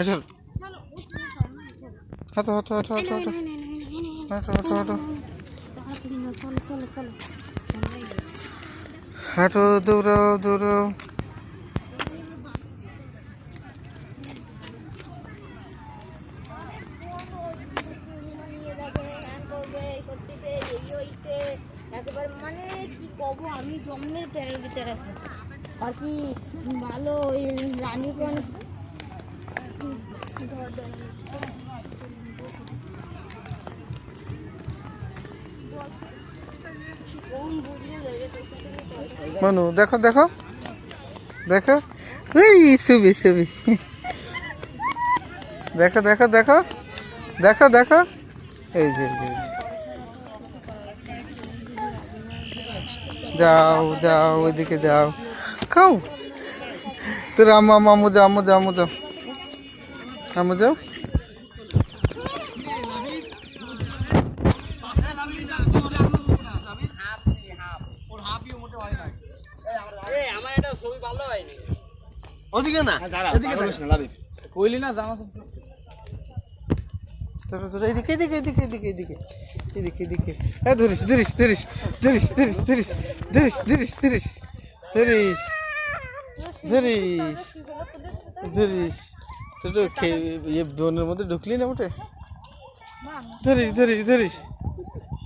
এসো। হাঁটো হাঁটো হাঁটো হাঁটো হাঁটো। হাঁটো হাঁটো হাঁটো। দৌড়াও দৌড়াও একেবারে মানে কি কব আমি জন্মের প্যারের ভিতরে আছি আর ভালো রানী কোন মানু, দেখো দেখো। দেখো। এই, ছবি ছবি। দেখো দেখো দেখো। দেখো দেখো। এই যে। যাও যাও, ওইদিকে যাও। খাও। তোর আমু আমু যাও যাও যাও। আমু যাও ওদিকে না এদিকে থাক। কইলি না জামা তোর তোর এদিকে এদিকে এদিকে এদিকে এদিকে এদিকে এদিকে হ্যাঁ ধরিস ধরিস ধরিস ধরিস ধরিস ধরিস ধরিস ধরিস ধরিস ধরিস ধরিস ধরিস তো ইয়ে দোনের মধ্যে ঢুকলি না মোটে ধরিস ধরিস ধরিস।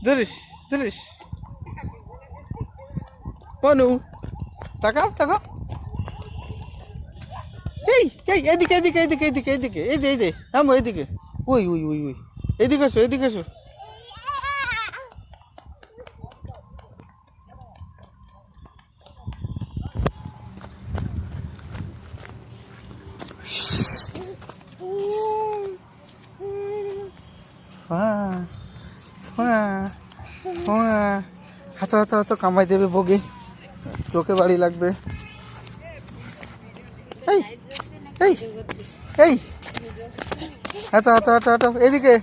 ধরিস ধরিস। পনু তাকাও তাকাও এই এই এদিকে এদিকে এদিকে এদিকে এদিকে এই যে এই যে আম এদিকে। ওই ওই ওই ওই। এদিকে আসো এদিকে আসো। হাতো হাতো হাতো কামাই দেবে বগে চোখে বাড়ি লাগবে এই এই এই হাতো হাতো হাতো হাতো এদিকে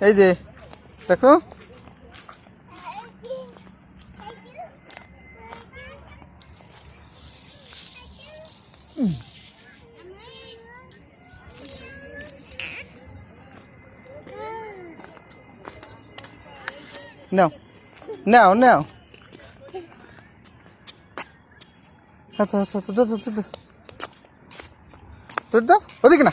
এই যে দেখো No. No, no. ওদিকে না